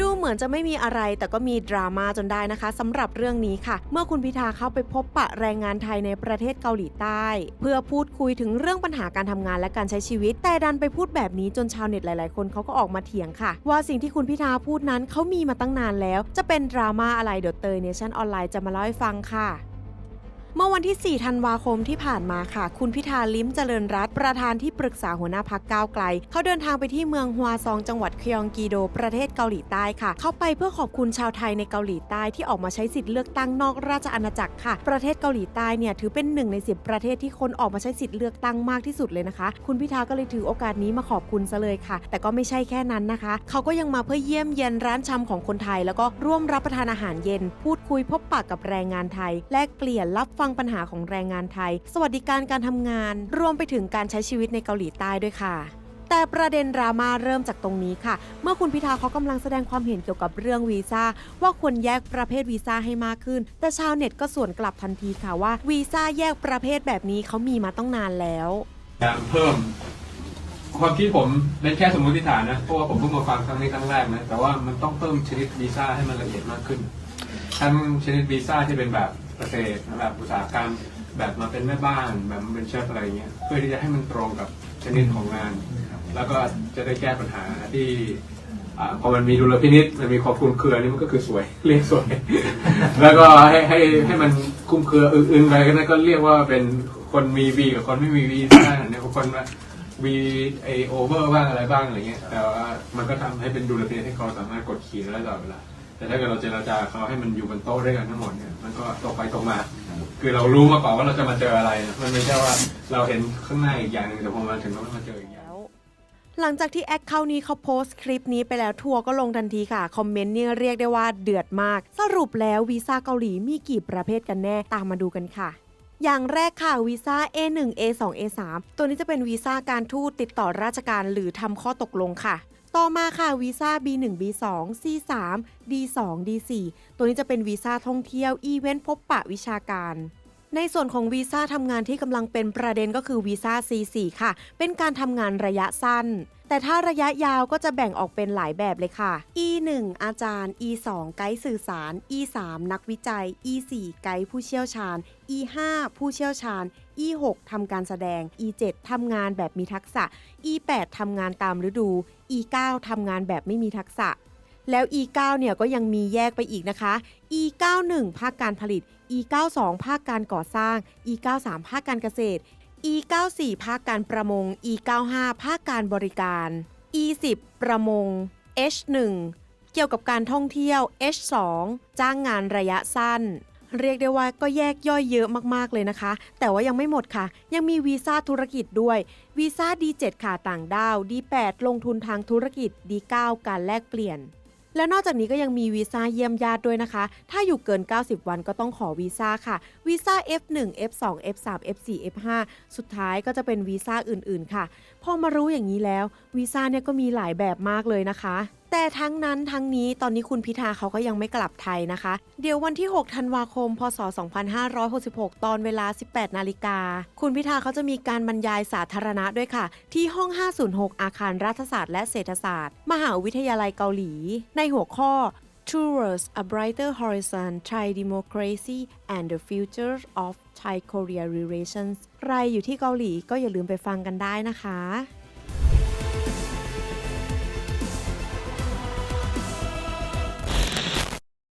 ดูเหมือนจะไม่มีอะไรแต่ก็มีดราม่าจนได้นะคะสำหรับเรื่องนี้ค่ะ เมื่อคุณพิธาเข้าไปพบปะแรงงานไทยในประเทศเกาหลีใต้ เพื่อพูดคุยถึงเรื่องปัญหาการทำงานและการใช้ชีวิต แต่ดันไปพูดแบบนี้จนชาวเน็ตหลาย ๆ คนเขาก็ออกมาเถียงค่ะ ว่าสิ่งที่คุณพิธาพูดนั้นเขามีมาตั้งนานแล้ว จะเป็นดราม่าอะไรเดี๋ยวเตยเนชั่นออนไลน์จะมาเล่าให้ฟังค่ะ เมื่อวันที่ 4 ธันวาคมที่ผ่านมาค่ะ คุณพิธาลิ้มเจริญรัตประธานที่ปรึกษาหัวหน้าพักก้าวไกล เขาเดินทางไปที่เมืองฮัวซองจังหวัดคยองกีโด ประเทศเกาหลีใต้ค่ะ เข้าไปเพื่อขอบคุณชาวไทยในเกาหลีใต้ที่ออกมาใช้สิทธิ์เลือกตั้งนอกราชอาณาจักรค่ะ ประเทศเกาหลีใต้เนี่ยถือเป็นหนึ่งในสิบประเทศที่คนออกมาใช้สิทธิ์เลือกตั้งมากที่สุดเลยนะคะ คุณพิธาก็เลยถือโอกาสนี้มาขอบคุณซะเลยค่ะ แต่ก็ไม่ใช่แค่นั้นนะคะ เขาก็ยังมาเพื่อเยี่ยมเยียนร้านชำของคนไทย แล้วก็ร่วมรับประทานอาหารเย็น พูดคุยพบปะกับแรงงานไทย แลกเปลี่ยนรับฟังปัญหาของแรงงานไทย สวัสดิการการทำงาน รวมไปถึงการใช้ชีวิตในเกาหลีใต้ด้วยค่ะแต่ประเด็นดราม่าเริ่มจากตรงนี้ค่ะ เมื่อคุณพิธาเขากำลังแสดงความเห็นเกี่ยวกับเรื่องวีซ่าว่าควรแยกประเภทวีซ่าให้มากขึ้น แต่ชาวเน็ตก็สวนกลับทันทีค่ะว่าวีซ่าแยกประเภทแบบนี้เขามีมาต้องนานแล้วการเพิ่มความคิดผมเป็นแค่สมมติฐานนะเพราะว่าผมเพิ่งมาฟังครั้งนี้ครั้งแรกนะแต่ว่ามันต้องเพิ่มชนิดวีซ่าให้มันละเอียดมากขึ้นทั้งชนิดวีซ่าที่เป็นแบบ เกษตรแบบอุตสาหกรรม แบบมาเป็นแม่บ้านแบบมาเป็นเชฟอะไรเงี้ยเพื่อที่จะให้มันตรงกับชนิดของงาน แล้วก็จะได้แก้ปัญหาที่อ่าพอมันมีดุลพินิษมันมีความคลุมเครือนี่มันก็คือสวยเรียกสวย แล้วก็ให้ให้ให้มันคลุมเครืออื่นๆไปก็นั่นก็เรียกว่าเป็นคนมีวีกับคนไม่มีวีได้เนี่ยคนว่าวีไอโอเวอร์บ้างอะไรบ้างอะไรเงี้ยแต่ว่ามันก็ทำให้เป็นดุลพินิษให้เขาสามารถกดขี่ได้ตลอดเวลา แต่ถ้าเกิดเราเจรจาเขาให้มันอยู่บนโต๊ะด้วยกันทั้งหมดเนี่ยมันก็ตรงไปตรงมา คือเรารู้มาก่อนว่าเราจะมาเจออะไรนะมันไม่ใช่ว่าเราเห็นข้างหน้าอีกอย่างหนึงแต่พอมาถึงเราไม่มาเจออีกอย่างหลังจากที่แอคเคาท์นี้เขาโพสต์คลิปนี้ไปแล้วทัวร์ก็ลงทันทีค่ะ คอมเมนต์เนี่ยเรียกได้ว่าเดือดมาก สรุปแล้ววีซ่าเกาหลีมีกี่ประเภทกันแน่ตามมาดูกันค่ะ อย่างแรกค่ะวีซ่า A1 A2 A3 ตัวนี้จะเป็นวีซ่าการทูตติดต่อราชการหรือทำข้อตกลงค่ะ ต่อมาค่ะวีซ่า B1 B2 C3 D2 D4 ตัวนี้จะเป็นวีซ่าท่องเที่ยว อีเวนต์พบปะวิชาการในส่วนของวีซ่าทำงานที่กำลังเป็นประเด็นก็คือวีซ่า C4 ค่ะ เป็นการทำงานระยะสั้น แต่ถ้าระยะยาวก็จะแบ่งออกเป็นหลายแบบเลยค่ะ E1 อาจารย์ E2 ไกด์สื่อสาร E3 นักวิจัย E4 ไกด์ผู้เชี่ยวชาญ E5 ผู้เชี่ยวชาญ E6 ทำการแสดง E7 ทำงานแบบมีทักษะ E8 ทำงานตามฤดู E9 ทำงานแบบไม่มีทักษะ แล้ว E9 เนี่ยก็ยังมีแยกไปอีกนะคะ E91 ภาคการผลิต E92 ภาคการก่อสร้าง E93 ภาคการเกษตร E94 ภาคการประมง E95 ภาคการบริการ E10 ประมง H1 เกี่ยวกับการท่องเที่ยว H2 จ้างงานระยะสั้น เรียกได้ว่าก็แยกย่อยเยอะมากๆเลยนะคะ แต่ว่ายังไม่หมดค่ะ ยังมีวีซ่าธุรกิจด้วยวีซ่า D7 ค่ะต่างด้าว D8 ลงทุนทางธุรกิจ D9 การแลกเปลี่ยน และนอกจากนี้ก็ยังมีวีซ่าเยี่ยมญาติด้วยนะคะ ถ้าอยู่เกิน 90 วันก็ต้องขอวีซ่าค่ะ วีซ่า F1 F2 F3 F4 F5 สุดท้ายก็จะเป็นวีซ่าอื่นๆ ค่ะ พอมารู้อย่างนี้แล้ววีซ่าเนี่ยก็มีหลายแบบมากเลยนะคะ แต่ทั้งนั้นทั้งนี้ตอนนี้คุณพิธาเขาก็ยังไม่กลับไทยนะคะ เดี๋ยววันที่ 6 ธันวาคม พศ 2566 ตอนเวลา 18 นาฬิกา คุณพิธาเขาจะมีการบรรยายสาธารณะด้วยค่ะ ที่ห้อง 506 อาคารรัฐศาสตร์และเศรษฐศาสตร์ มหาวิทยาลัยเกาหลี ในหัวข้อ Towards a Brighter Horizon Thai Democracy and the Future of Thai Korea Relations ใครอยู่ที่เกาหลีก็อย่าลืมไปฟังกันได้นะคะ